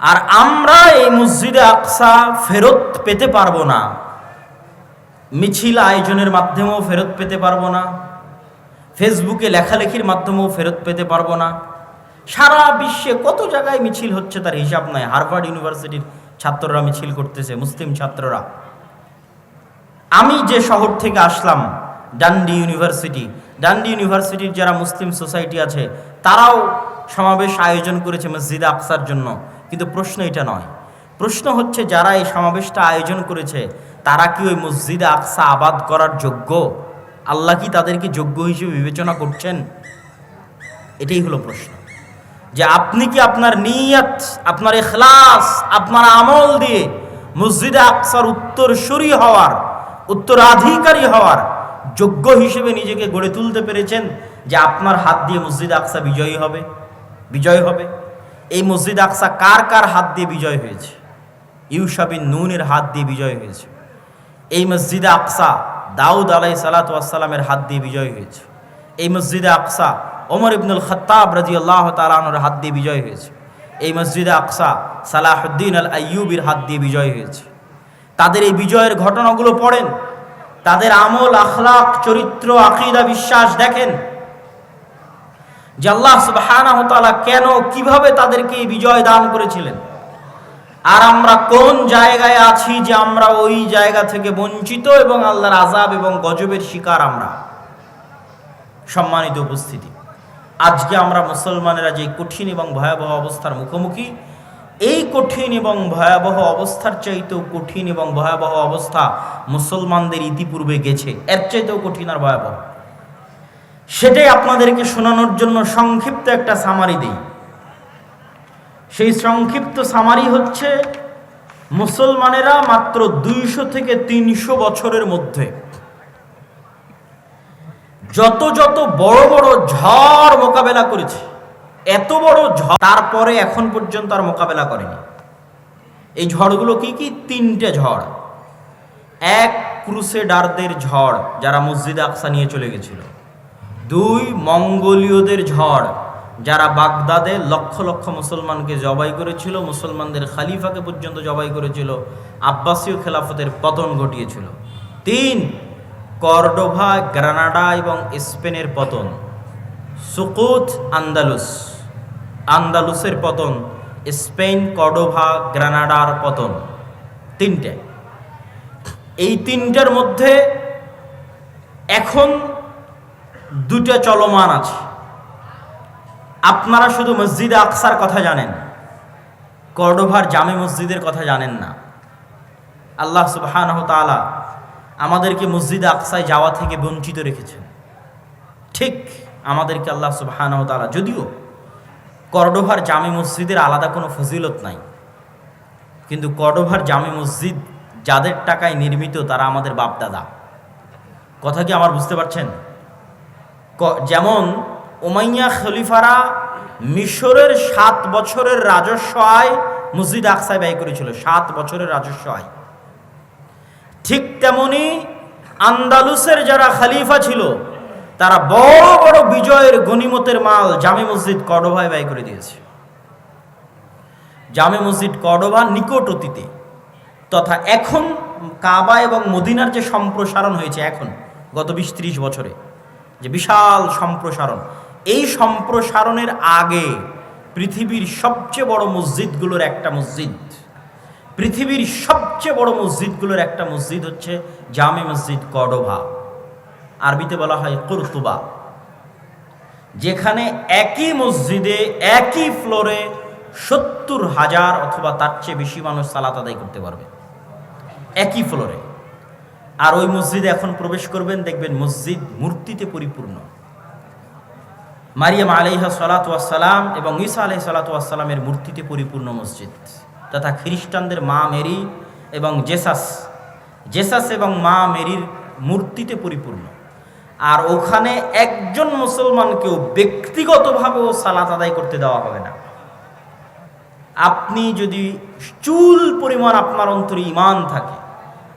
আর আমরা এই মসজিদে আকসা ফেরত পেতে পারব না। মিছিল আয়োজনের মাধ্যমেও ফেরত পেতে পারব না। ফেসবুকে লেখালেখির মাধ্যমেও ফেরত পেতে পারব না। সারা বিশ্বে কত জায়গায় মিছিল হচ্ছে তার হিসাব নাই। হার্ভার্ড ইউনিভার্সিটির ছাত্ররা মিছিল করতেছে, মুসলিম ছাত্ররা। আমি যে শহর থেকে আসলাম, ডান্ডি ইউনিভার্সিটি, ডান্ডি ইউনিভার্সিটির যারা মুসলিম সোসাইটি আছে, তারাও সমাবেশ আয়োজন করেছে মসজিদে আকসার জন্য। কিন্তু প্রশ্ন এটা নয়। প্রশ্ন হচ্ছে, যারা এই সমাবেশটা আয়োজন করেছে, তারা কি ওই মসজিদে আকসা আবাদ করার যোগ্য? আল্লাহ কি তাদেরকে যোগ্য হিসেবে বিবেচনা করছেন? এটাই হলো প্রশ্ন। যে আপনি কি আপনার নিয়ত, আপনার এখলাস আপনার আমল দিয়ে মসজিদে আকসার উত্তরসূরি হওয়ার, উত্তরাধিকারী হওয়ার যোগ্য হিসেবে নিজেকে গড়ে তুলতে পেরেছেন যে আপনার হাত দিয়ে মসজিদ আকসা বিজয়ী হবে? বিজয় হবে। এই মসজিদ আকসা কার কার হাত দিয়ে বিজয় হয়েছে? ইউসাবিন নুনের হাত দিয়ে বিজয় হয়েছে। এই মসজিদে আকসা দাউদ আলাই সালাতামের হাত দিয়ে বিজয় হয়েছে। এই মসজিদে আকসা ওমর ইবনুল খত্তাব রাজি আল্লাহ তালানোর হাত দিয়ে বিজয় হয়েছে। এই মসজিদে আকসা সালাহুদ্দিন আল আইয়ুবির হাত দিয়ে বিজয় হয়েছে। তাদের এই বিজয়ের ঘটনাগুলো পড়েন। তাদের আমল আখলাক চরিত্র, আকিদা, বিশ্বাস দেখেন। যে আল্লাহ সুবহানাহু তাআলা কেন, কীভাবে তাদেরকে বিজয় দান করেছিলেন? আর আমরা কোন জায়গায় আছি যে আমরা ওই জায়গা থেকে বঞ্চিত এবং আল্লাহর আজাব এবং গজবের শিকার আমরা? সম্মানিত উপস্থিতি, আজকে আমরা মুসলমানেরা যে কঠিন এবং ভয়াবহ অবস্থার মুখোমুখি, এই কঠিন এবং ভয়াবহ অবস্থার চাইতেও কঠিন এবং ভয়াবহ অবস্থা মুসলমানদের ইতিপূর্বে গেছে। এর চাইতেও কঠিন আর ভয়াবহ। সেটাই আপনাদেরকে শোনানোর জন্য সংক্ষিপ্ত একটা সামারি দিই। সেই সংক্ষিপ্ত সামারি হচ্ছে, মুসলমানেরা মাত্র দুইশো থেকে তিনশো বছরের মধ্যে যত যত বড় বড় ঝড় মোকাবেলা করেছে, এত বড় ঝড় তারপরে এখন পর্যন্ত আর মোকাবেলা করেনি। এই ঝড়গুলো কি কি? তিনটে ঝড়। এক ক্রুসেডারদের ঝড় যারা মসজিদে আকসা নিয়ে চলে গেছিল। দুই মঙ্গোলীয়দের ঝড়, যারা বাগদাদে লক্ষ লক্ষ মুসলমানকে জবাই করেছিল, মুসলমানদের খালিফাকে পর্যন্ত জবাই করেছিল, আব্বাসীয় খেলাফতের পতন ঘটিয়েছিল। তিন, কর্ডোভা, গ্রানাডা এবং স্পেনের পতন। সুকুত, আন্দালুস। আন্দালুসের পতন, স্পেন, কর্ডোভা, গ্রানাডার পতন। তিনটে। এই তিনটার মধ্যে এখন দুটা চলমান আছে। আপনারা শুধু মসজিদে আকসার কথা জানেন, কর্ডোভার জামে মসজিদের কথা জানেন না। আল্লাহ সুবাহানহ তালা আমাদেরকে মসজিদে আকসায় যাওয়া থেকে বঞ্চিত রেখেছেন। ঠিক আমাদেরকে আল্লাহ সুবাহানহ যদিও কর্ডোভার জামে মসজিদের আলাদা কোনো ফজিলত নাই, কিন্তু কর্ডোভার জামে মসজিদ যাদের টাকায় নির্মিত তারা আমাদের বাপদাদা। কথা কি আমার বুঝতে পারছেন? যেমন ওমাইয়া খলিফারা মিশরের সাত বছরের রাজস্ব আয় মসজিদ আকসায় ব্যয় করেছিল, সাত বছরের রাজস্ব আয়। ঠিক তেমনি আন্দালুসের যারা খালিফা ছিল, তারা বড় বড় বিজয়ের গনিমতের মাল জামে মসজিদ কর্ডোভায় ব্যয় করে দিয়েছে। জামে মসজিদ কর্ডোভা নিকট অতীতে, তথা এখন কাবা এবং মদিনার যে সম্প্রসারণ হয়েছে এখন, গত বিশ ত্রিশ বছরে যে বিশাল সম্প্রসারণ। এই সম্প্রসারণের আগে পৃথিবীর সবচেয়ে বড় মসজিদগুলোর একটা মসজিদ। পৃথিবীর সবচেয়ে বড় মসজিদগুলোর একটা মসজিদ হচ্ছে জামে মসজিদ কর্ডোভা আরবিতে বলা হয় কর্তুবা। যেখানে একই মসজিদে, একই ফ্লোরে সত্তর হাজার অথবা তার চেয়ে বেশি মানুষ সালাত আদায় করতে পারবে। একই ফ্লোরে। আর ওই মসজিদে এখন প্রবেশ করবেন, দেখবেন মসজিদ মূর্তিতে পরিপূর্ণ। মারিয়াম আলাইহা সালাতাম এবং ঈসা আলাই সালাতামের মূর্তিতে পরিপূর্ণ মসজিদ। তথা খ্রিস্টানদের মা মেরি এবং জেসাস জেসাস এবং মা মেরির মূর্তিতে পরিপূর্ণ। আর ওখানে একজন মুসলমানকেও ব্যক্তিগতভাবেও সালাত আদায় করতে দেওয়া হবে না। আপনি যদি চুল পরিমাণ আপনার অন্তরে ইমান থাকে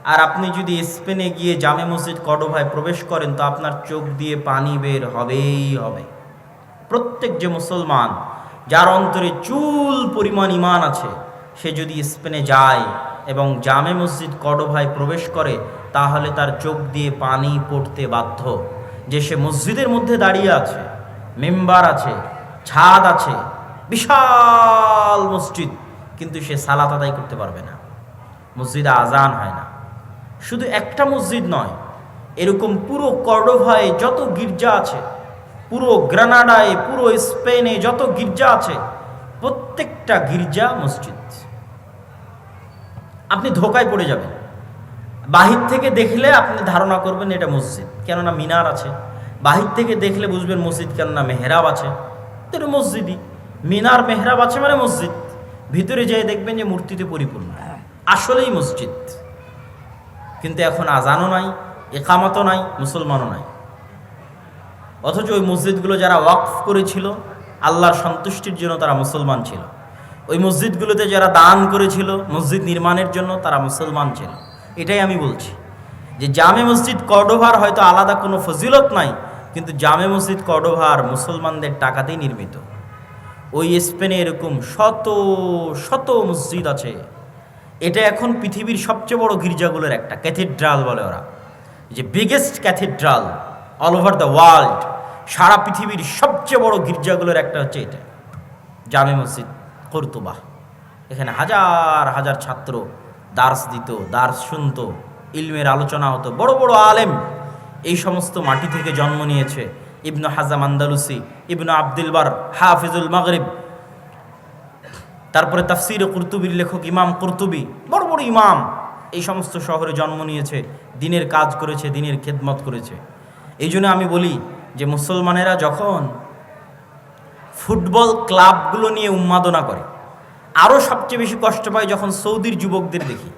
আর আপনি যদি স্পেনে গিয়ে জামে মসজিদ কডোভায় প্রবেশ করেন, তো আপনার চোখ দিয়ে পানি বের হবেই হবে। প্রত্যেক যে মুসলমান, যার অন্তরে চুল পরিমাণ ইমান আছে, সে যদি স্পেনে যায় এবং জামে মসজিদ কডোভায় প্রবেশ করে, তাহলে তার চোখ দিয়ে পানি পড়তে বাধ্য। যে সে মসজিদের মধ্যে দাঁড়িয়ে আছে, মেম্বার আছে, ছাদ আছে, বিশাল মসজিদ, কিন্তু সে সালাত আদায় করতে পারবে না। মসজিদে আজান হয় না। শুধু একটা মসজিদ নয়, এরকম পুরো কর্ডোভায় যত গির্জা আছে, পুরো গ্রানাডায়, পুরো স্পেনে যত গির্জা আছে, প্রত্যেকটা গির্জা মসজিদ। আপনি ধোকায় পড়ে যাবেন। বাহির থেকে দেখলে আপনি ধারণা করবেন এটা মসজিদ, কেননা মিনার আছে। বাহির থেকে দেখলে বুঝবেন মসজিদ কেননা মেহরাব আছে। এটা মসজিদই। মিনার, মেহরাব আছে মানে মসজিদ। ভিতরে যেয়ে দেখবেন যে মূর্তিতে পরিপূর্ণ। আসলেই মসজিদ। কিন্তু এখন আজানও নাই, একামতও নাই, মুসলমানও নাই। অথচ ওই মসজিদগুলো যারা ওয়াকফ করেছিল, আল্লাহর সন্তুষ্টির জন্য তারা মুসলমান ছিল। ওই মসজিদগুলোতে যারা দান করেছিল, মসজিদ নির্মাণের জন্য তারা মুসলমান ছিল। এটাই আমি বলছি যে জামে মসজিদ কর্ডোভার হয়তো আলাদা কোনো ফজিলত নাই, কিন্তু জামে মসজিদ কর্ডোভার মুসলমানদের টাকাতেই নির্মিত। ওই স্পেনে এরকম শত শত মসজিদ আছে এটা এখন পৃথিবীর সবচেয়ে বড় গির্জাগুলোর একটা, ক্যাথিড্রাল বলে ওরা। যে biggest cathedral all over the world সারা পৃথিবীর সবচেয়ে বড় গির্জাগুলোর একটা হচ্ছে এটা। জামে মসজিদ, কর্তুবা। এখানে হাজার হাজার ছাত্র দার্স দিত, দার্স শুনত, ইলমের আলোচনা হতো। বড় বড় আলেম এই সমস্ত মাটি থেকে জন্ম নিয়েছে। ইবনু হাজাম আন্দালুসি, ইবনু আবদুলবার হাফিজুল মাগরিব তারপরে তাফসির কুর্তুবির লেখক ইমাম কুর্তুবি, বড় বড় ইমাম, এই সমস্ত শহরে জন্ম নিয়েছে, দিনের কাজ করেছে, দিনের খেদমত করেছে। এই জন্য আমি বলি যে মুসলমানেরা যখন ফুটবল ক্লাবগুলো নিয়ে উন্মাদনা করে আরও সবচেয়ে বেশি কষ্ট পায় যখন সৌদির যুবকদের দেখি।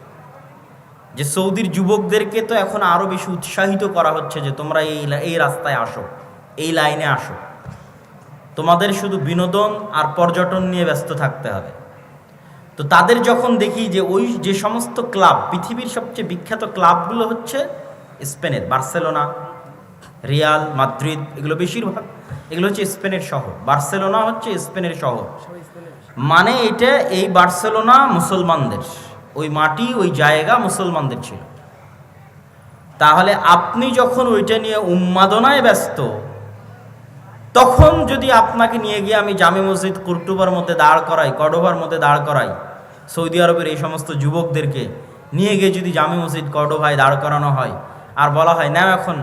যে সৌদির যুবকদেরকে তো এখন আরও বেশি উৎসাহিত করা হচ্ছে যে তোমরা এই এই রাস্তায় আসো, এই লাইনে আসো। তোমাদের শুধু বিনোদন আর পর্যটন নিয়ে ব্যস্ত থাকতে হবে। তো তাদের যখন দেখি যে ওই যে সমস্ত ক্লাব, পৃথিবীর সবচেয়ে বিখ্যাত ক্লাবগুলো হচ্ছে স্পেনের, বার্সেলোনা, রিয়াল মাদ্রিদ, এগুলো বেশিরভাগ, এগুলো হচ্ছে স্পেনের শহর। বার্সেলোনা হচ্ছে স্পেনের শহর। মানে এটা এই বার্সেলোনা মুসলমানদের, ওই মাটি, ওই জায়গা মুসলমানদের ছিল। তাহলে আপনি যখন ওইটা নিয়ে উন্মাদনায় ব্যস্ত তখন যদি আপনাকে নিয়ে গিয়ে আমি জামে মসজিদ কুর্টুবার মধ্যে দাঁড় করাই কডোভার মধ্যে দাঁড় করাই, সৌদি আরবের এই সমস্ত যুবকদেরকে নিয়ে গিয়ে যদি জামে মসজিদ কডোভায় দাঁড় করানো হয়, আর বলা হয় না এখন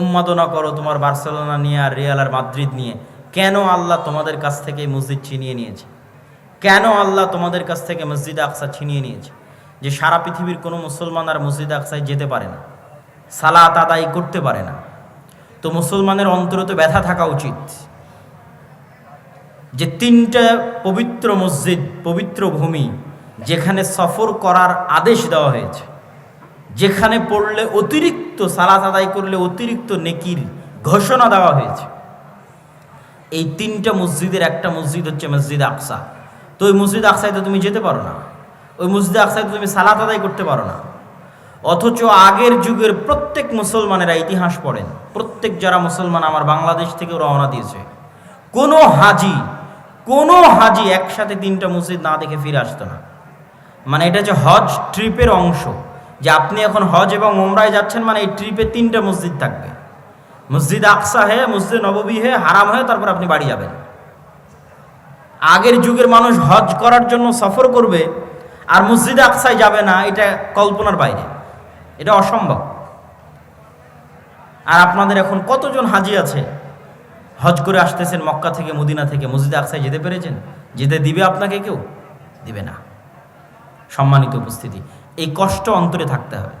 উন্মাদনা করো তোমার বার্সেলোনা নিয়ে আর রিয়াল আর মাদ্রিদ নিয়ে। কেন আল্লাহ তোমাদের কাছ থেকে মসজিদ ছিনিয়ে নিয়েছে? কেন আল্লাহ তোমাদের কাছ থেকে মসজিদ আকসা ছিনিয়ে নিয়েছে? যে সারা পৃথিবীর কোনো মুসলমান আর মসজিদ আকসায় যেতে পারে না, সালাত আদায় করতে পারে না। তো মুসলমানের অন্তরে তো ব্যথা থাকা উচিত। যে তিনটা পবিত্র মসজিদ, পবিত্র ভূমি, যেখানে সফর করার আদেশ দেওয়া হয়েছে, যেখানে পড়লে অতিরিক্ত সালাত আদায় করলে অতিরিক্ত নেকির ঘোষণা দেওয়া হয়েছে। এই তিনটা মসজিদের, একটা মসজিদ হচ্ছে মসজিদ আকসা। তো ওই মসজিদ আকসায় তো তুমি যেতে পারো না। ওই মসজিদ আকসায় তো তুমি সালাত আদায় করতে পারো না। অথচ আগের যুগের প্রত্যেক মুসলমানেরা ইতিহাস পড়েন। প্রত্যেক যারা মুসলমান আমার বাংলাদেশ থেকে রওনা দিয়েছে। কোনো হাজি কোনো হাজি একসাথে তিনটা মসজিদ না দেখে ফিরে আসতো না। মানে এটা হচ্ছে হজ ট্রিপের অংশ। যে আপনি এখন হজ এবং ওমরায় যাচ্ছেন মানে এই ট্রিপে তিনটা মসজিদ থাকবে। মসজিদ আকসা হে, মসজিদ নববী হে, হারাম হয়ে তারপর আপনি বাড়ি যাবেন। আগের যুগের মানুষ হজ করার জন্য সফর করবে, আর মসজিদ আকসায় যাবে না, এটা কল্পনার বাইরে। এটা অসম্ভব। আর আপনাদের এখন কতজন হাজি আছে? হজ করে আসতেছেন মক্কা থেকে, মদিনা থেকে, মসজিদে আকসায় যেতে পেরেছেন? যেতে দিবে আপনাকে কেউ? দিবে না। সম্মানিত উপস্থিতি, এই কষ্ট অন্তরে থাকতে হবে।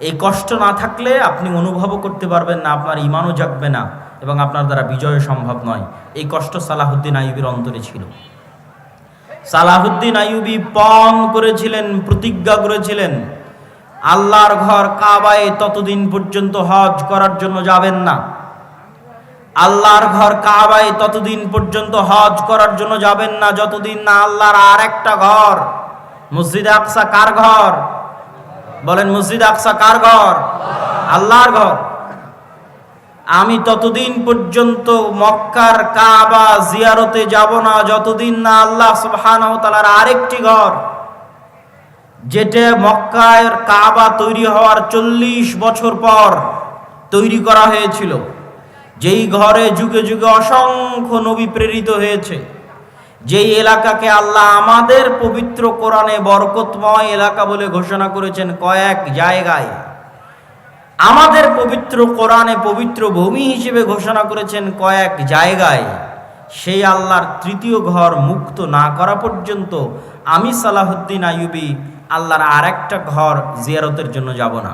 এই কষ্ট না থাকলে আপনি অনুভবও করতে পারবেন না, আপনার ইমানও জাগবে না এবং আপনার দ্বারা বিজয় সম্ভব নয়। এই কষ্ট সালাহুদ্দিন আইবির অন্তরে ছিল। সালাহুদ্দিন আইয়ুবি পণ করেছিলেন, প্রতিজ্ঞা করেছিলেন। আল্লাহর ঘর কাবায় ততদিন পর্যন্ত হজ করার জন্য যাবেন না। আল্লাহর ঘর কাবায় ততদিন পর্যন্ত হজ করার জন্য যাবেন না, যতদিন না আল্লাহর আর একটা ঘর। মসজিদ আকসা কার ঘর? বলেন, মসজিদ আকসা কার ঘর? আল্লাহর ঘর। আমি ততদিন পর্যন্ত মক্কার কাবা জিয়ারতে যাব না, যতদিন না আল্লাহ সুবহানাহু তাআলার আরেকটি ঘর যেটা মক্কায় কাবা তৈরি হওয়ার চল্লিশ বছর পর তৈরি করা হয়েছিল, যেই ঘরে যুগে যুগে অসংখ্য নবী প্রেরিত হয়েছে। যেই এলাকাকে আল্লাহ আমাদের পবিত্র কোরআনে বরকতময় এলাকা বলে ঘোষণা করেছেন কয়েক জায়গায়, আমাদের পবিত্র কোরআনে পবিত্র ভূমি হিসেবে ঘোষণা করেছেন কয়েক জায়গায়, সেই আল্লাহর তৃতীয় ঘর মুক্ত না করা পর্যন্ত আমি সালাহুদ্দিন আইয়ুবি আল্লাহর আরেকটা ঘর জিয়ারতের জন্য যাব না।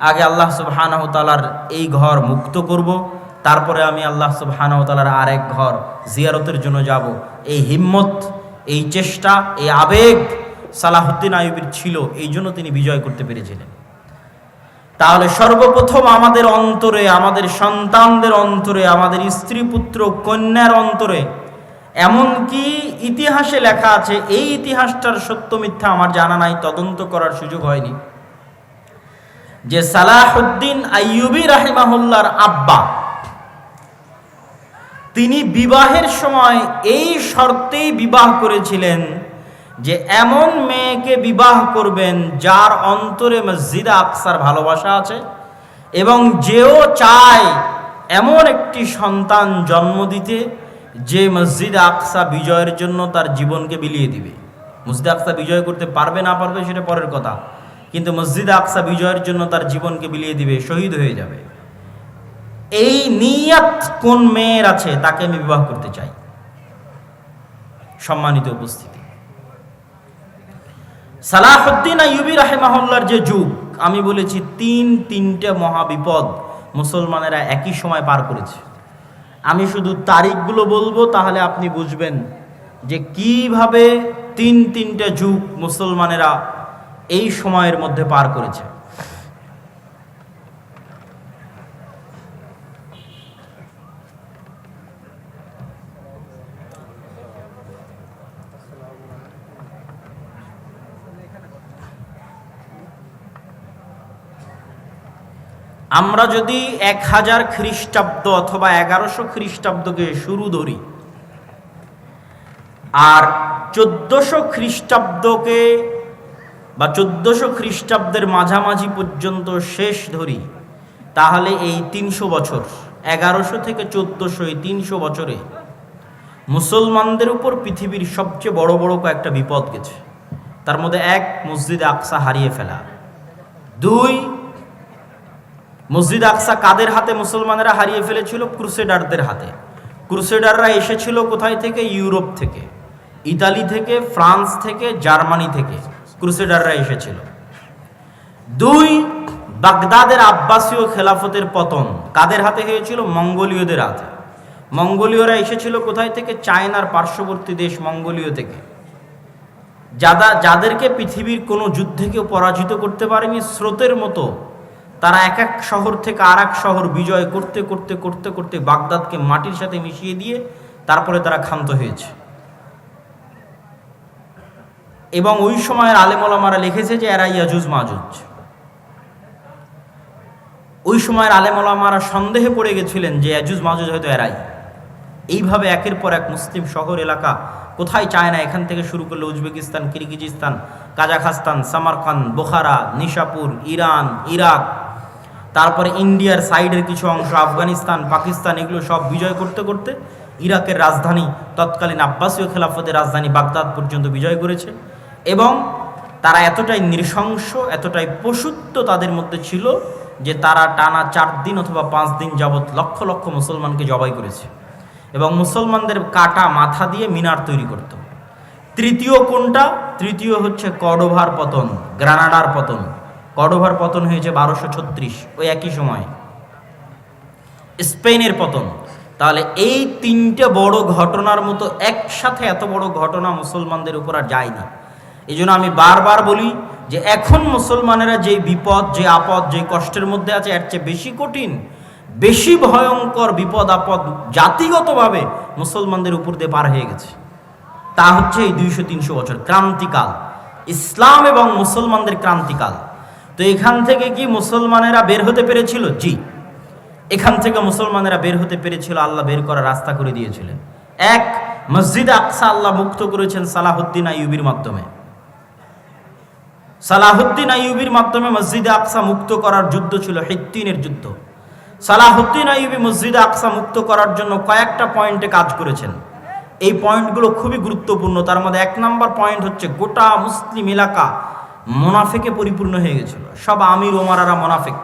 আগে আল্লাহ সুবহানাহু তাআলার এই ঘর মুক্ত করব, তারপরে আমি আল্লাহ সুবহানাহু তাআলার আরেক ঘর জিয়ারতের জন্য যাব। এই হিম্মত, এই চেষ্টা, এই আবেগ সালাহুদ্দিন আইয়ুবির ছিল, এই জন্য তিনি বিজয় করতে পেরেছিলেন। তাহলে সর্বপ্রথম আমাদের অন্তরে, আমাদের সন্তানদের অন্তরে, আমাদের স্ত্রী পুত্র কন্যার অন্তরে এমনকি ইতিহাসে লেখা আছে, এই ইতিহাসটার সত্য মিথ্যা আমার জানা নাই, তদন্ত করার সুযোগ হয়নি। যে সালাহুদ্দিন আইয়ুবি রাহিমাহুল্লার আব্বা, তিনি বিবাহের সময় এই শর্তেই বিবাহ করেছিলেন যে এমন মেয়েকে বিবাহ করবেন যার অন্তরে মসজিদ আকসার ভালোবাসা আছে এবং যেও চায় এমন একটি সন্তান জন্ম দিতে। যে মসজিদ আকসা বিজয়ের জন্য তার জীবনকে বিলিয়ে দিবে। মসজিদ আকসা বিজয় করতে পারবে না পারবে সেটা পরের কথা। কিন্তু মসজিদ আকসা বিজয়ের জন্য তার জীবনকে বিলিয়ে দিবে, শহীদ হয়ে যাবে। এই নিয়াত কোন মেয়ের আছে তাকে আমি বিবাহ করতে চাই। সম্মানিত উপস্থিতি। সালাহুদ্দিন আইয়ুবি রাহেমাহুল্লার যে যুগ, আমি বলেছি তিন তিনটে মহাবিপদ মুসলমানেরা একই সময় পার করেছে। আমি শুধু তারিখগুলো বলব, তাহলে আপনি বুঝবেন যে কীভাবে তিন তিনটা যুগ মুসলমানেরা এই সময়ের মধ্যে পার করেছে। আমরা যদি এক হাজার খ্রিস্টাব্দ অথবা এগারোশো খ্রিস্টাব্দকে শুরু ধরি, আর চোদ্দশো খ্রিস্টাব্দকে বা চোদ্দশো খ্রিস্টাব্দের মাঝামাঝি পর্যন্ত শেষ ধরি, তাহলে এই তিনশো বছর, এগারোশো থেকে চোদ্দশো এই তিনশো বছরে মুসলমানদের উপর পৃথিবীর সবচেয়ে বড় বড় কয়েকটা বিপদ গেছে। তার মধ্যে এক, মসজিদ আকসা হারিয়ে ফেলা। দুই মসজিদ আকসা কাদের হাতে? মুসলমানেরা হারিয়ে ফেলেছিল ক্রুসেডারদের হাতে। ক্রুসেডাররা এসেছিল কোথায় থেকে? ইউরোপ থেকে। ইতালি থেকে, ফ্রান্স থেকে, জার্মানি থেকে ক্রুসেডাররা এসেছিল। দুই বাগদাদের আব্বাসীয় খেলাফতের পতন কাদের হাতে হয়েছিল? মঙ্গোলীয়দের হাতে। মঙ্গোলীয়রা এসেছিল কোথায় থেকে? চায়নার পার্শ্ববর্তী দেশ মঙ্গোলীয় থেকে। যাদা যাদেরকে পৃথিবীর কোনো যুদ্ধে কেউ পরাজিত করতে পারেনি, স্রোতের মতো তারা এক এক শহর থেকে আর এক শহর বিজয় করতে করতে করতে করতে বাগদাদকে মাটির সাথে মিশিয়ে দিয়ে তারপরে তারা ক্ষান্ত হয়েছে। এবং ওই সময়ের আলেমলামারা লিখেছে যে এরা ইয়াজুজ মাজুজ। ওই সময়ের আলেমলামারা সন্দেহে পড়ে গেছিলেন যে, ইয়াজুজ মাজুজ হয়তো এরাই। এইভাবে একের পর এক মুসলিম শহর এলাকা কোথায় চায় না এখান থেকে শুরু করলে Uzbekistan, Kyrgyzstan, Kazakhstan Samarkand Bukhara, Nishapur, Iran, Iraq তারপরে ইন্ডিয়ার সাইডের কিছু অংশ, আফগানিস্তান, পাকিস্তান, এগুলো সব বিজয় করতে করতে ইরাকের রাজধানী তৎকালীন আব্বাসীয় খেলাফতের রাজধানী বাগদাদ পর্যন্ত বিজয় করেছে। এবং তারা এতটাই নৃশংস, এতটাই পশুত্ব তাদের মধ্যে ছিল যে তারা টানা চার দিন অথবা পাঁচ দিন যাবৎ লক্ষ লক্ষ মুসলমানকে জবাই করেছে। এবং মুসলমানদের কাটা মাথা দিয়ে মিনার তৈরি করত। তৃতীয় কোনটা? তৃতীয় হচ্ছে কডোভার পতন, গ্রানাডার পতন। কডোভার পতন হয়েছে বারোশো ছত্রিশ, ওই একই সময়। স্পেনের পতন। তাহলে এই তিনটে বড় ঘটনার মতো একসাথে এত বড় ঘটনা মুসলমানদের উপর আর যায়নি এই জন্য আমি বারবার বলি যে এখন মুসলমানেরা যে বিপদ, যে আপদ, যে কষ্টের মধ্যে আছে, এর চেয়ে বেশি কঠিন, বেশি ভয়ঙ্কর বিপদ, আপদ জাতিগতভাবে মুসলমানদের উপর দিয়ে পার হয়ে গেছে। তা হচ্ছে এই দুইশো তিনশো বছর ক্রান্তিকাল। ইসলাম এবং মুসলমানদের ক্রান্তিকাল। তো এখান থেকে কি মুসলমানেরা বের হতে পেরেছিল? জি। এখান থেকে মুসলমানেরা বের হতে পেরেছিল, আল্লাহ বের করার রাস্তা করে দিয়েছিলেন। এক, মসজিদ আকসা আল্লাহ মুক্ত করেছেন সালাহুদ্দিন আইয়ুবির মাধ্যমে। সালাহুদ্দিন আইয়ুবির মাধ্যমে মসজিদে আকসা মুক্ত করার যুদ্ধ ছিল, হিত্তিনের যুদ্ধ। সালাহুদ্দিন আইয়ুবি মসজিদে আকসা মুক্ত করার জন্য কয়েকটা পয়েন্টে কাজ করেছেন। এই পয়েন্টগুলো খুবই গুরুত্বপূর্ণ। তার মধ্যে এক নম্বর পয়েন্ট হচ্ছে গোটা মুসলিম এলাকা মোনাফেকে পরিপূর্ণ হয়ে গেছিল। সব আমির ওমারারা মোনাফেক।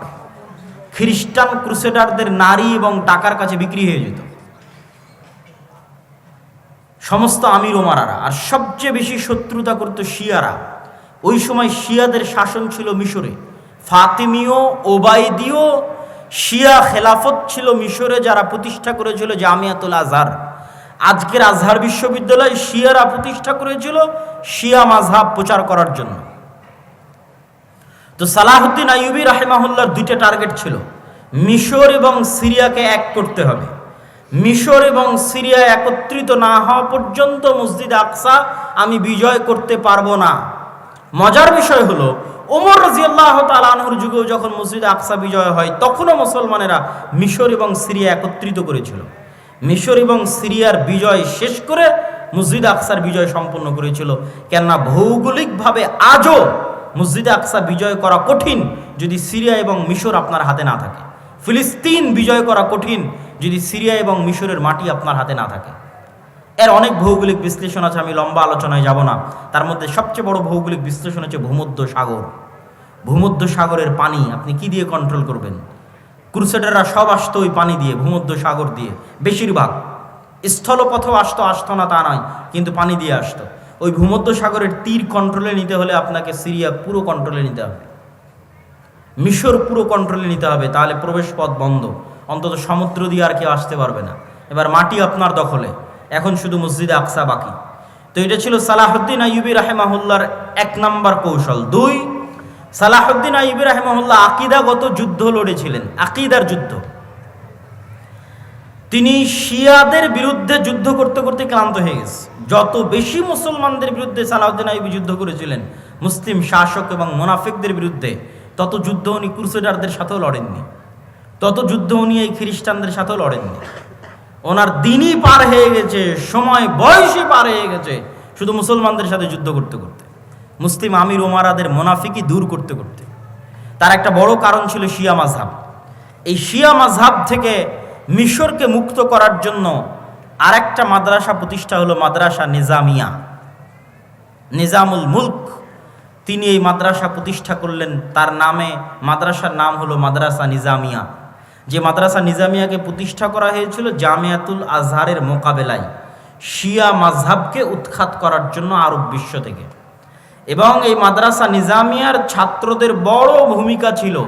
খ্রিস্টান ক্রুসেডারদের নারী এবং টাকার কাছে বিক্রি হয়ে যেত। সমস্ত আমির ওমারারা। আর সবচেয়ে বেশি শত্রুতা করত শিয়ারা। ওই সময় শিয়াদের শাসন ছিল মিশরে। ফাতিমীয়, ওবায়দীয়, শিয়া খেলাফত ছিল মিশরে যারা প্রতিষ্ঠা করেছিল জামিয়াতুল আজহার। আজকের আজহার বিশ্ববিদ্যালয় শিয়ারা প্রতিষ্ঠা করেছিল শিয়া মাঝহাব প্রচার করার জন্য। তো সালাহুদ্দিন আইয়ুবি রাহেমাহুল্লার দুইটা টার্গেট ছিল, মিশর এবং সিরিয়াকে এক করতে হবে। মিশর এবং সিরিয়া একত্রিত না হওয়া পর্যন্ত মসজিদ আকসা আমি বিজয় করতে পারব না। মজার বিষয় হলো ওমর রাজিয়াল্লাহ তালানহুর যুগেও যখন মসজিদ আকসা বিজয় হয়, তখনও মুসলমানেরা মিশর এবং সিরিয়া একত্রিত করেছিল। মিশর এবং সিরিয়ার বিজয় শেষ করে মসজিদ আকসার বিজয় সম্পন্ন করেছিল। কেননা ভৌগোলিকভাবে আজও মসজিদে আকসা বিজয় করা কঠিন যদি সিরিয়া এবং মিশর আপনার হাতে না থাকে। ফিলিস্তিন বিজয় করা কঠিন যদি সিরিয়া এবং মিশরের মাটি আপনার হাতে না থাকে। এর অনেক ভৌগোলিক বিশ্লেষণ আছে, আমি লম্বা আলোচনায় যাব না। তার মধ্যে সবচেয়ে বড় ভৌগোলিক বিশ্লেষণ হচ্ছে ভূমধ্য সাগর। ভূমধ্য সাগরের পানি আপনি কি দিয়ে কন্ট্রোল করবেন? ক্রুসেডাররা সব আসতো ওই পানি দিয়ে, ভূমধ্য সাগর দিয়ে, বেশিরভাগ। স্থলপথেও আসতো আসতো না তা নয়, কিন্তু পানি দিয়ে আসতো। ওই ভূমধ্য সাগরের তীর কন্ট্রোলে নিতে হলে আপনাকে সিরিয়া পুরো কন্ট্রোলে নিতে হবে। মিশর পুরো কন্ট্রোলে নিতে হবে, তাহলে প্রবেশ পথ বন্ধ। অন্তত সমুদ্র দিয়ে আর কেউ আসতে পারবে না। এবার মাটি আপনার দখলে, এখন শুধু মসজিদে আকসা বাকি। তো এটা ছিল সালাহুদ্দিন আইয়ুবি রাহেমাহুল্লার এক নাম্বার কৌশল। দুই, সালাহুদ্দিন আইয়ুবি রাহেমাহুল্লাহ আকিদাগত যুদ্ধ লড়েছিলেন, আকিদার যুদ্ধ। তিনি শিয়াদের বিরুদ্ধে যুদ্ধ করতে করতে ক্লান্ত হয়ে গেছে। যত বেশি মুসলমানদের বিরুদ্ধে সালাউদ্দিন আইবি যুদ্ধ করেছিলেন, মুসলিম শাসক এবং মোনাফিকদের বিরুদ্ধে, তত যুদ্ধ উনি ক্রুসেডারদের সাথেও লড়েননি। তত যুদ্ধ উনি এই খ্রিস্টানদের সাথেও লড়েননি। ওনার দিনই পার হয়ে গেছে, সময় বয়সই পার হয়ে গেছে, শুধু মুসলমানদের সাথে যুদ্ধ করতে করতে। মুসলিম আমির ওমারাদের মোনাফিকই দূর করতে করতে। তার একটা বড় কারণ ছিল শিয়া মাঝহাব। এই শিয়া মাঝহাব থেকে মিশরকে মুক্ত করার জন্য আরেকটা মাদ্রাসা প্রতিষ্ঠা হলো মাদ্রাসা নিজামিয়া। নিজামুল মুলক। তিনি এই মাদ্রাসা প্রতিষ্ঠা করলেন, তার নামে, মাদ্রাসার নাম হলো মাদ্রাসা নিজামিয়া। যে মাদ্রাসা নিজামিয়াকে প্রতিষ্ঠা করা হয়েছিল জামিয়াতুল আজহারের মোকাবেলায়, শিয়া মাঝহাবকে উৎখাত করার জন্য আরব বিশ্ব থেকে। এবং এই মাদ্রাসা নিজামিয়ার ছাত্রদের বড় ভূমিকা ছিল।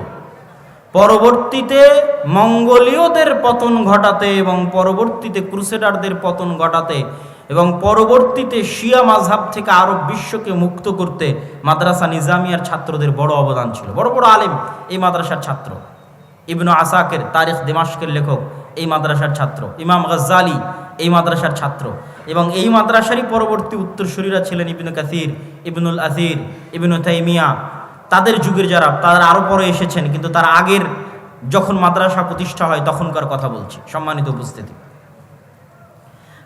পরবর্তীতে মঙ্গোলীয়দের পতন ঘটাতে এবং পরবর্তীতে ক্রুসেডারদের পতন ঘটাতে এবং পরবর্তীতে শিয়া মাঝহাব থেকে আরব বিশ্বকে মুক্ত করতে মাদ্রাসা নিজামিয়ার ছাত্রদের বড় অবদান ছিল। বড় বড় আলেম এই মাদ্রাসার ছাত্র। ইবনু আসাকের তারিখ দিমাশকের লেখক এই মাদ্রাসার ছাত্র। ইমাম গজ্জালি এই মাদ্রাসার ছাত্র। এবং এই মাদ্রাসারই পরবর্তী উত্তরসূরিরা ছিলেন ইবনু কাসির, ইবনুল আসির, ইবনু তাইমিয়া তাদের যুগের যারা, তারা আরও পরে এসেছেন, কিন্তু তার আগের যখন মাদ্রাসা প্রতিষ্ঠা হয় তখনকার কথা বলছি, সম্মানিত উপস্থিতি।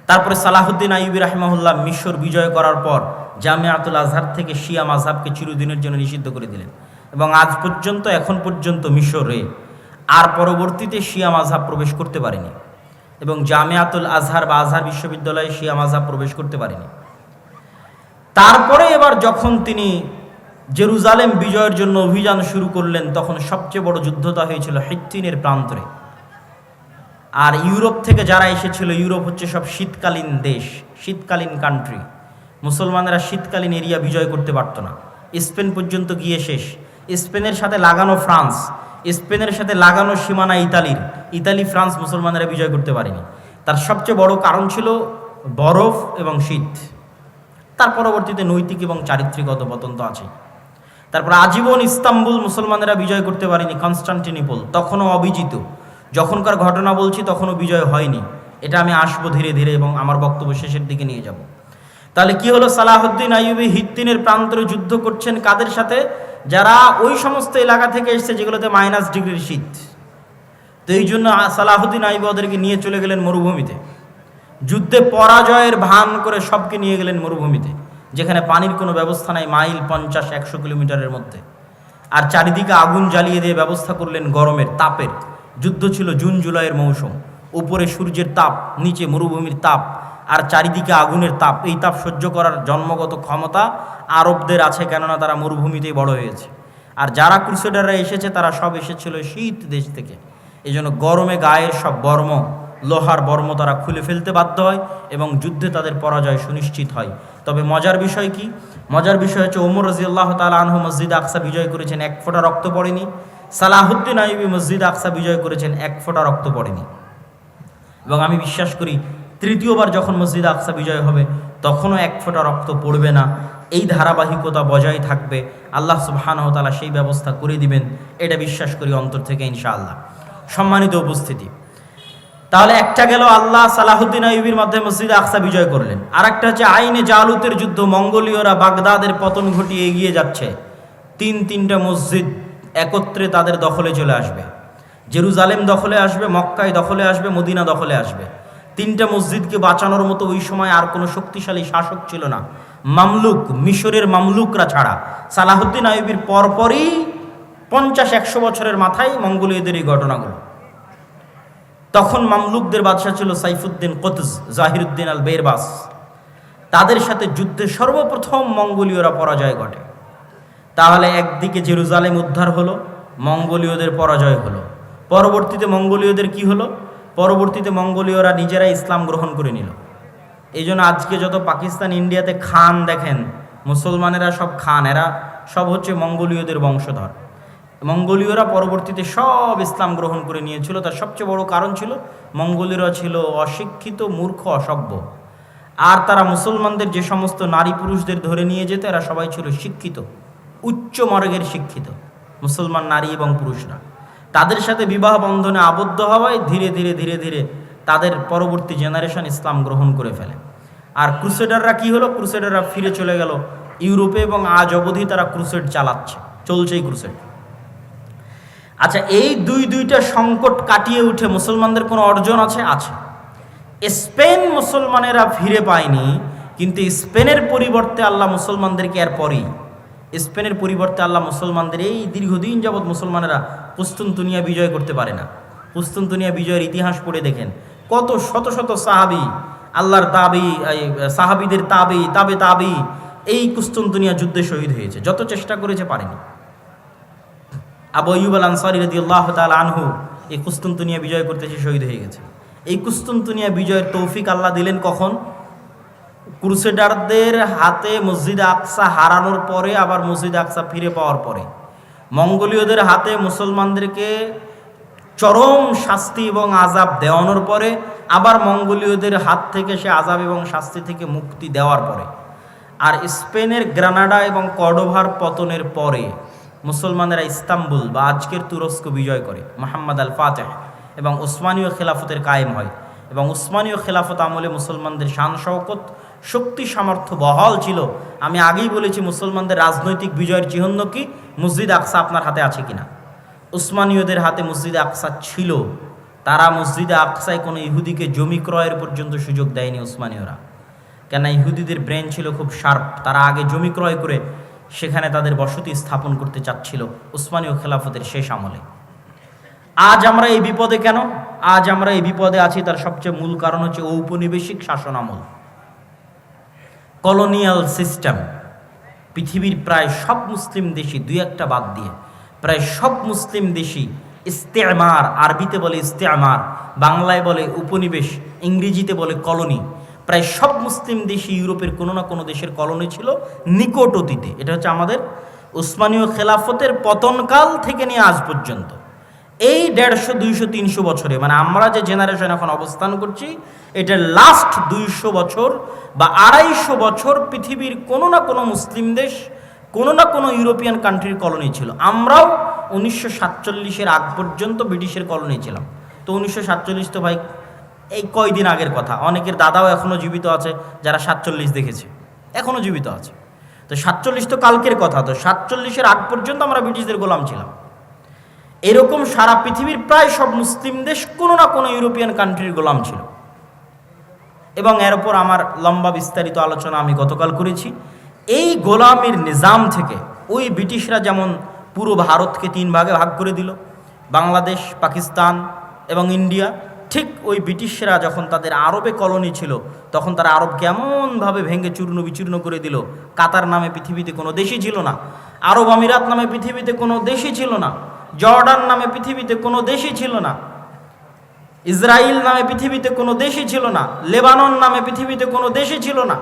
তারপরে সালাহুদ্দিন আইবি রাহমাহুল্লাহ মিশর বিজয় করার পর জামিয়াতুল আজহার থেকে শিয়া মাঝহাবকে চিরদিনের জন্য নিষিদ্ধ করে দিলেন এবং আজ পর্যন্ত, এখন পর্যন্ত মিশরে আর পরবর্তীতে শিয়া মাঝহাব প্রবেশ করতে পারেনি এবং জামিয়াতুল আজহার বা আজহার বিশ্ববিদ্যালয়ে শিয়া মাঝহাব প্রবেশ করতে পারেনি। তারপরে এবার যখন তিনি জেরুজালেম বিজয়ের জন্য অভিযান শুরু করলেন তখন সবচেয়ে বড় যুদ্ধতা হয়েছিল হিত্তিনের প্রান্তরে। আর ইউরোপ থেকে যারা এসেছিল, ইউরোপ হচ্ছে সব শীতকালীন দেশ, শীতকালীন কান্ট্রি মুসলমানেরা শীতকালীন এরিয়া বিজয় করতে পারতো না। স্পেন পর্যন্ত গিয়ে শেষ। স্পেনের সাথে লাগানো ফ্রান্স। স্পেনের সাথে লাগানো সীমানা ইতালির। ইতালি, ফ্রান্স মুসলমানেরা বিজয় করতে পারেনি। তার সবচেয়ে বড় কারণ ছিল বরফ এবং শীত। তার পরবর্তীতে নৈতিক এবং চারিত্রিক অধপতন আছে তারপর আজীবন ইস্তাম্বুল মুসলমানেরা বিজয় করতে পারেনি, কনস্টান্টিনিপল। তখনও অবিজিত। যখনকার ঘটনা বলছি, তখনও বিজয় হয়নি। এটা আমি আসব ধীরে ধীরে এবং আমার বক্তব্য শেষের দিকে নিয়ে যাব। তাহলে কি হলো? সালাহুদ্দিন আইয়ুবি হিত্তিনের প্রান্তরে যুদ্ধ করছেন কাদের সাথে? যারা ওই সমস্ত এলাকা থেকে এসছে যেগুলোতে মাইনাস ডিগ্রির শীত। তো এই জন্য সালাহুদ্দিন আইব ওদেরকে নিয়ে চলে গেলেন মরুভূমিতে। যুদ্ধে পরাজয়ের ভান করে সবকে নিয়ে গেলেন মরুভূমিতে। যেখানে পানির কোনো ব্যবস্থা নাই মাইল পঞ্চাশ একশো কিলোমিটারের মধ্যে। আর চারিদিকে আগুন জ্বালিয়ে দিয়ে ব্যবস্থা করলেন গরমের তাপের। যুদ্ধ ছিল জুন জুলাইয়ের মৌসুম। উপরে সূর্যের তাপ, নিচে মরুভূমির তাপ, আর চারিদিকে আগুনের তাপ। এই তাপ সহ্য করার জন্মগত ক্ষমতা আরবদের আছে কেননা তারা মরুভূমিতেই বড় হয়েছে। আর যারা ক্রুসেডাররা এসেছে, তারা সব এসেছিল শীত দেশ থেকে। এই জন্য গরমে গায়ের সব বর্ম, লোহার বর্ম তারা খুলে ফেলতে বাধ্য হয় এবং যুদ্ধে তাদের পরাজয় সুনিশ্চিত হয়। তবে মজার বিষয় কি? মজার বিষয় হচ্ছে ওমর রাজিউল্লাহ তালা আনহু মসজিদ আকসা বিজয় করেছেন, এক ফোঁটা রক্ত পড়েনি। সালাহুদ্দিন আইবি মসজিদ আকসা বিজয় করেছেন, এক ফোঁটা রক্ত পড়েনি। এবং আমি বিশ্বাস করি, তৃতীয়বার যখন মসজিদ আকসা বিজয় হবে, তখনও এক ফোঁটা রক্ত পড়বে না। এই ধারাবাহিকতা বজায় থাকবে। আল্লাহ সুবহানাহু ওয়া তাআলা সেই ব্যবস্থা করে দিবেন, এটা বিশ্বাস করি অন্তর থেকে ইনশাআল্লাহ। সম্মানিত উপস্থিতি তাহলে একটা গেল আল্লাহ সালাহুদ্দিন আইবির মাধ্যমে মসজিদ আকসা বিজয় করলেন। আর একটা হচ্ছে আইনে জালুতের যুদ্ধ, মঙ্গোলীয়রা বাগদাদের পতন ঘটিয়ে এগিয়ে যাচ্ছে। তিন তিনটা মসজিদ একত্রে তাদের দখলে চলে আসবে। জেরুজালেম দখলে আসবে, মক্কায় দখলে আসবে, মদিনা দখলে আসবে। তিনটা মসজিদকে বাঁচানোর মতো ওই সময় আর কোনো শক্তিশালী শাসক ছিল না। মামলুক, মিশরের মামলুকরা ছাড়া। সালাহুদ্দিন আইবির পরপরই পঞ্চাশ একশো বছরের মাথায় মঙ্গোলীয়দের এই ঘটনাগুলো। তখন মামলুকদের বাদশাহ ছিল সাইফুদ্দিন কতজ জাহিরুদ্দিন আল বেরবাস তাদের সাথে যুদ্ধে সর্বপ্রথম মঙ্গোলীয়রা পরাজয় ঘটে। তাহলে একদিকে জেরুজালেম উদ্ধার হলো, মঙ্গোলীয়দের পরাজয় হলো। পরবর্তীতে মঙ্গোলীয়দের কি হলো? পরবর্তীতে মঙ্গোলীয়রা নিজেরা ইসলাম গ্রহণ করে নিল। এই আজকে যত পাকিস্তান ইন্ডিয়াতে খান দেখেন, মুসলমানেরা সব খান, এরা সব হচ্ছে মঙ্গোলীয়দের বংশধর। মঙ্গোলীয়রা পরবর্তীতে সব ইসলাম গ্রহণ করে নিয়েছিল। তার সবচেয়ে বড় কারণ ছিল, মঙ্গোলীয়রা ছিল অশিক্ষিত, মূর্খ, অসভ্য। আর তারা মুসলমানদের যে সমস্ত নারী পুরুষদের ধরে নিয়ে যেত, এরা সবাই ছিল শিক্ষিত, উচ্চ মার্গের শিক্ষিত, মুসলমান নারী এবং পুরুষরা। তাদের সাথে বিবাহ বন্ধনে আবদ্ধ হওয়ায় ধীরে ধীরে ধীরে ধীরে তাদের পরবর্তী জেনারেশন ইসলাম গ্রহণ করে ফেলে। আর ক্রুসেডাররা কি হলো? ক্রুসেডাররা ফিরে চলে গেল ইউরোপে এবং আজ অবধি তারা ক্রুসেড চালাচ্ছে, চলছেই ক্রুসেড। আচ্ছা এই দুই দুইটা সংকট কাটিয়ে উঠে মুসলমানদের কোনো অর্জন আছে? আছে। স্পেন মুসলমানেরা ফিরে পায়নি, কিন্তু স্পেনের পরিবর্তে আল্লাহ মুসলমানদেরকে এর পরেই। স্পেনের পরিবর্তে আল্লাহ মুসলমানদের এই দীর্ঘদিন যাবৎ মুসলমানেরা পুস্তুনতুনিয়া বিজয় করতে পারে না। পুস্তুনতুনিয়া বিজয়ের ইতিহাস পড়ে দেখেন। কত শত শত সাহাবি, আল্লাহর তাবি সাহাবিদের তাবি, তাবে তাবি, এই কুস্তুনতুনিয়া যুদ্ধে শহীদ হয়েছে। যত চেষ্টা করেছে পারেনি। আবু আল আনসারি রদি আল্লাহ তাল আনহু এই কুস্তুনতুনিয়া বিজয় করতে সে শহীদ হয়ে গেছে। এই কুস্তুনতুনিয়া বিজয়ের তৌফিক আল্লাহ দিলেন কখন? ক্রুসেডারদের হাতে মসজিদ আকসা হারানোর পরে, আবার মসজিদ আকসা ফিরে পাওয়ার পরে। মঙ্গোলীয়দের হাতে মুসলমানদেরকে চরম শাস্তি এবং আজাব দেওয়ানোর পরে, আবার মঙ্গোলীয়দের হাত থেকে সে আজাব এবং শাস্তি থেকে মুক্তি দেওয়ার পরে। আর স্পেনের গ্রানাডা এবং কর্ডোভার পতনের পরে মুসলমানেরা ইস্তাম্বুল বা আজকের তুরস্ক বিজয় করে, মোহাম্মদ আল ফাতেহ এবং উসমানীয় খেলাফতের কায়েম হয় এবং উসমানীয় খেলাফত আমলে মুসলমানদের শান, শওকত, শক্তি, সামর্থ্য বহাল ছিল। আমি আগেই বলেছি মুসলমানদের রাজনৈতিক বিজয়ের চিহ্ন কি, মসজিদ আকসা আপনার হাতে আছে কিনা? উসমানীয়দের হাতে মসজিদে আকসা ছিল। তারা মসজিদে আকসায় কোনো ইহুদিকে জমি ক্রয়ের পর্যন্ত সুযোগ দেয়নি উসমানীয়রা। কেন ইহুদিদের ব্রেন ছিল খুব শার্প। তারা আগে জমি ক্রয় করে সেখানে তাদের বসতি স্থাপন করতে চাচ্ছিল উসমানীয় খেলাফতের শেষ আমলে। আজ আমরা এই বিপদে কেন? আজ আমরা এই বিপদে আছি, তার সবচেয়ে মূল কারণ হচ্ছে ঔপনিবেশিক শাসন আমল। কলোনিয়াল সিস্টেম, পৃথিবীর প্রায় সব মুসলিম দেশই, দুই একটা বাদ দিয়ে, প্রায় সব মুসলিম দেশই ইস্তেমার, আরবিতে বলে ইস্তেমার, বাংলায় বলে উপনিবেশ, ইংরেজিতে বলে কলোনি। প্রায় সব মুসলিম দেশই ইউরোপের কোনো না কোনো দেশের কলোনি ছিল, নিকট অতীতে। এটা হচ্ছে আমাদের উসমানীয় খেলাফতের পতনকাল থেকে নিয়ে আজ পর্যন্ত। এই দেড়শো, দুইশো, তিনশো বছরে মানে আমরা যে জেনারেশন এখন অবস্থান করছি এটা লাস্ট দুইশো বছর বা আড়াইশো বছর পৃথিবীর কোনো না কোনো মুসলিম দেশ, কোনো না কোনো ইউরোপিয়ান কান্ট্রির কলোনি ছিল। আমরাও উনিশশো সাতচল্লিশের আগ পর্যন্ত ব্রিটিশের কলোনি ছিলাম। তো উনিশশো সাতচল্লিশ তো ভাই এই কয়দিন আগের কথা। অনেকের দাদাও এখনও জীবিত আছে, যারা সাতচল্লিশ দেখেছে। এখনও জীবিত আছে। তো সাতচল্লিশ তো কালকের কথা, তো সাতচল্লিশের আগ পর্যন্ত আমরা ব্রিটিশদের গোলাম ছিলাম। এরকম সারা পৃথিবীর প্রায় সব মুসলিম দেশ কোনো না কোনো ইউরোপিয়ান কান্ট্রির গোলাম ছিল। এবং এর ওপর আমার লম্বা বিস্তারিত আলোচনা আমি গতকাল করেছি। এই গোলামের নিজাম থেকে ওই ব্রিটিশরা যেমন পুরো ভারতকে তিন ভাগে ভাগ করে দিল, বাংলাদেশ, পাকিস্তান এবং ইন্ডিয়া ঠিক ওই ব্রিটিশরা যখন তাদের আরবে কলোনি ছিল, তখন তারা আরব কেমনভাবে ভেঙে চূর্ণ বিচূর্ণ করে দিল। কাতার নামে পৃথিবীতে কোনো দেশই ছিল না। আরব আমিরাত নামে পৃথিবীতে কোনো দেশই ছিল না। জর্ডান নামে পৃথিবীতে কোনো দেশই ছিল না। ইসরায়েল নামে পৃথিবীতে কোনো দেশই ছিল না। লেবানন নামে পৃথিবীতে কোনো দেশই ছিল না।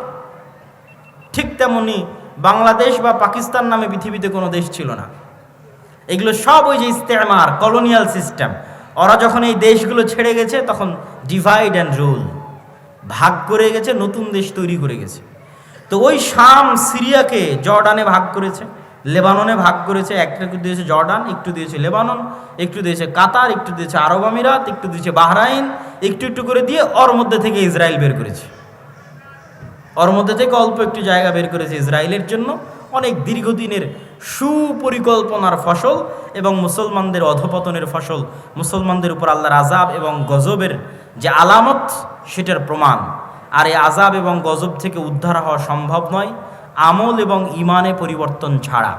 ঠিক তেমনি বাংলাদেশ বা পাকিস্তান নামে পৃথিবীতে কোনো দেশ ছিল না। এগুলো সব ওই যে ইস্তেমার, কলোনিয়াল সিস্টেম। ওরা যখন এই দেশগুলো ছেড়ে গেছে, তখন ডিভাইড অ্যান্ড রুল ভাগ করে গেছে, নতুন দেশ তৈরি করে গেছে। তো ওই শাম সিরিয়াকে জর্ডানে ভাগ করেছে, লেবাননে ভাগ করেছে একটা দিয়েছে জর্ডান, একটু দিয়েছে লেবানন, একটু দিয়েছে কাতার, একটু দিয়েছে আরব আমিরাত, একটু দিয়েছে বাহরাইন, একটু একটু করে দিয়ে ওর মধ্যে থেকে ইসরায়েল বের করেছে। ওর মধ্যে থেকে অল্প একটু জায়গা বের করেছে ইসরায়েলের জন্য। অনেক দীর্ঘদিনের সুপরিকল্পনার ফসল এবং মুসলমানদের অধপতনের ফসল, মুসলমানদের উপর আল্লাহর আজাব এবং গজবের যে আলামত, সেটার প্রমাণ। আর এই আজাব এবং গজব থেকে উদ্ধার হওয়া সম্ভব নয়, আমল এবং ইমানে পরিবর্তন ছাড়া।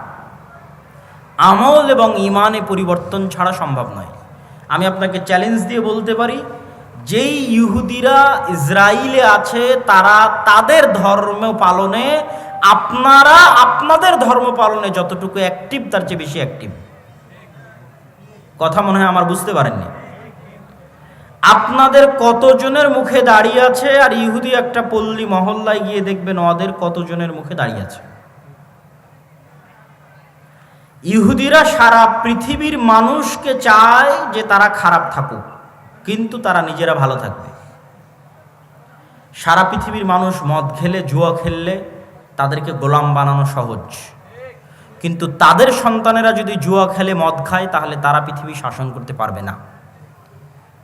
আমল এবং ইমানে পরিবর্তন ছাড়া সম্ভব নয়। আমি আপনাকে চ্যালেঞ্জ দিয়ে বলতে পারি, যেই ইহুদিরা ইসরায়েলে আছে, তারা তাদের ধর্ম পালনে আপনারা আপনাদের ধর্ম পালনে যতটুকু অ্যাক্টিভ তার চেয়ে বেশি অ্যাক্টিভ কথা মনে হয় আমার বুঝতে পারেননি। আপনাদের কতজনের মুখে দাঁড়িয়ে আছে, আর ইহুদি একটা পল্লী মহল্লায় গিয়ে দেখবেন ওদের কতজনের মুখে দাঁড়িয়ে আছে। ইহুদিরা সারা পৃথিবীর মানুষকে চায় যে তারা খারাপ থাকুক, কিন্তু তারা নিজেরা ভালো থাকবে। সারা পৃথিবীর মানুষ মদ খেলে, জুয়া খেললে তাদেরকে গোলাম বানানো সহজ। কিন্তু তাদের সন্তানেরা যদি জুয়া খেলে মদ খায়, তাহলে তারা পৃথিবী শাসন করতে পারবে না।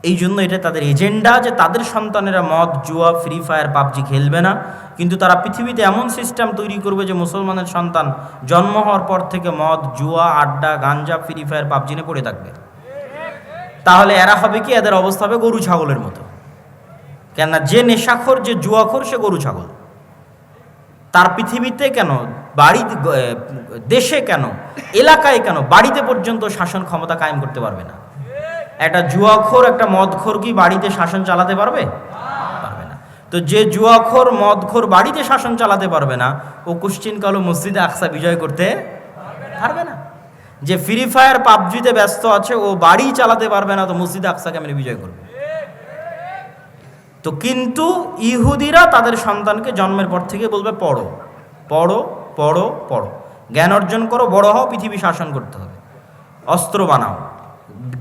এই জন্য এটা তাদের এজেন্ডা যে তাদের সন্তানেরা মদ, জুয়া ফ্রি ফায়ার পাবজি খেলবে না। কিন্তু তারা পৃথিবীতে এমন সিস্টেম তৈরি করবে যে মুসলমানের সন্তান জন্ম হওয়ার পর থেকে মদ, জুয়া, আড্ডা, গাঞ্জা ফ্রি ফায়ার পাবজি নিয়ে পড়ে থাকবে। তাহলে এরা হবে কি? এদের অবস্থা হবে গরু ছাগলের মতো। কেননা যে নেশাখোর, যে জুয়াখোর, সে গরু ছাগল। তার পৃথিবীতে কেন? বাড়ি দেশে কেন? এলাকায় কেন? বাড়িতে পর্যন্ত শাসন ক্ষমতা কায়েম করতে পারবে না। একটা জুয়াখোর, একটা মদখোর কি বাড়িতে শাসন চালাতে পারবে? পারবে না। তো যে জুয়াখোর, মদখোর বাড়িতে শাসন চালাতে পারবে না, ও কুশ্চিন কালো মসজিদে আকসা বিজয় করতে পারবে না। যে ফ্রি ফায়ার পাবজিতে ব্যস্ত আছে, ও বাড়ি চালাতে পারবে না, তো মসজিদে আকসা কেমন বিজয় করবে। তো কিন্তু ইহুদিরা তাদের সন্তানকে জন্মের পর থেকে বলবে পড়ো পড়ো পড়ো পড়ো। জ্ঞান অর্জন করো, বড় হও, পৃথিবী শাসন করতে হবে। অস্ত্র বানাও।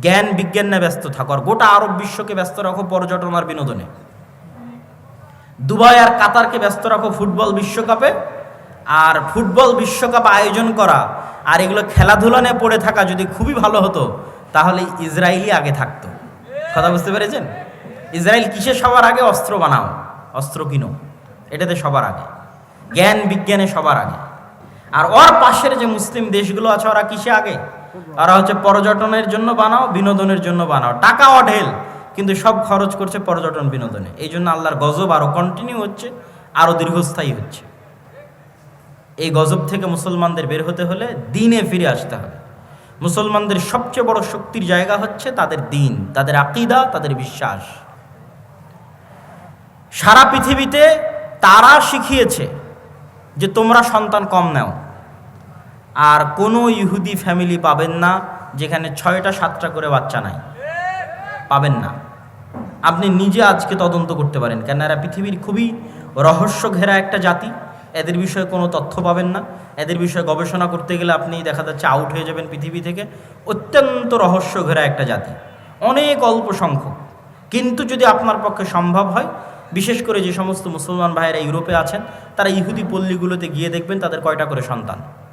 জ্ঞান, বিজ্ঞান নিয়ে ব্যস্ত থাকো। আর গোটা আরব বিশ্বকে ব্যস্ত রাখো পর্যটন আর বিনোদনে। দুবাই আর কাতারকে ব্যস্ত রাখো ফুটবল বিশ্বকাপে। আর ফুটবল বিশ্বকাপ আয়োজন করা আর এগুলো খেলাধুলা নিয়ে পড়ে থাকা যদি খুবই ভালো হতো, তাহলে ইসরায়েলই আগে থাকতো। কথা বুঝতে পেরেছেন? ইসরায়েল কিসে সবার আগে অস্ত্র বানাও? অস্ত্র কিনো। এটাতে সবার আগে। জ্ঞান বিজ্ঞানে সবার আগে। আর ওর পাশের যে মুসলিম দেশগুলো আছে, ওরা কিসে আগে? ওরা হচ্ছে পর্যটনের জন্য বানাও, বিনোদনের জন্য বানাও। টাকা অঢেল, কিন্তু সব খরচ করছে পর্যটন বিনোদনে। এই জন্য আল্লাহর গজব আরও কন্টিনিউ হচ্ছে আরও দীর্ঘস্থায়ী হচ্ছে। এই গজব থেকে মুসলমানদের বের হতে হলে দিনে ফিরে আসতে হবে। মুসলমানদের সবচেয়ে বড় শক্তির জায়গা হচ্ছে তাদের দিন, তাদের আকিদা, তাদের বিশ্বাস। সারা পৃথিবীতে তারা শিখিয়েছে যে তোমরা সন্তান কম নাও। আর কোনো ইহুদি ফ্যামিলি পাবেন না যেখানে ছয়টা, সাতটা করে বাচ্চা নাই। পাবেন না। আপনি নিজে আজকে তদন্ত করতে পারেন। কেন এরা পৃথিবীর খুবই রহস্য ঘেরা একটা জাতি। এদের বিষয়ে কোনো তথ্য পাবেন না। এদের বিষয়ে গবেষণা করতে গেলে আপনি দেখা যাচ্ছে আউট হয়ে যাবেন পৃথিবী থেকে। অত্যন্ত রহস্য ঘেরা একটা জাতি। অনেক অল্প সংখ্যক। কিন্তু যদি আপনার পক্ষে সম্ভব হয় বিশেষ করে যে সমস্ত মুসলমান ভাইয়েরা ইউরোপে আছেন, তারা ইহুদি পল্লীগুলোতে গিয়ে দেখবেন তাদের কয়টা করে সন্তান।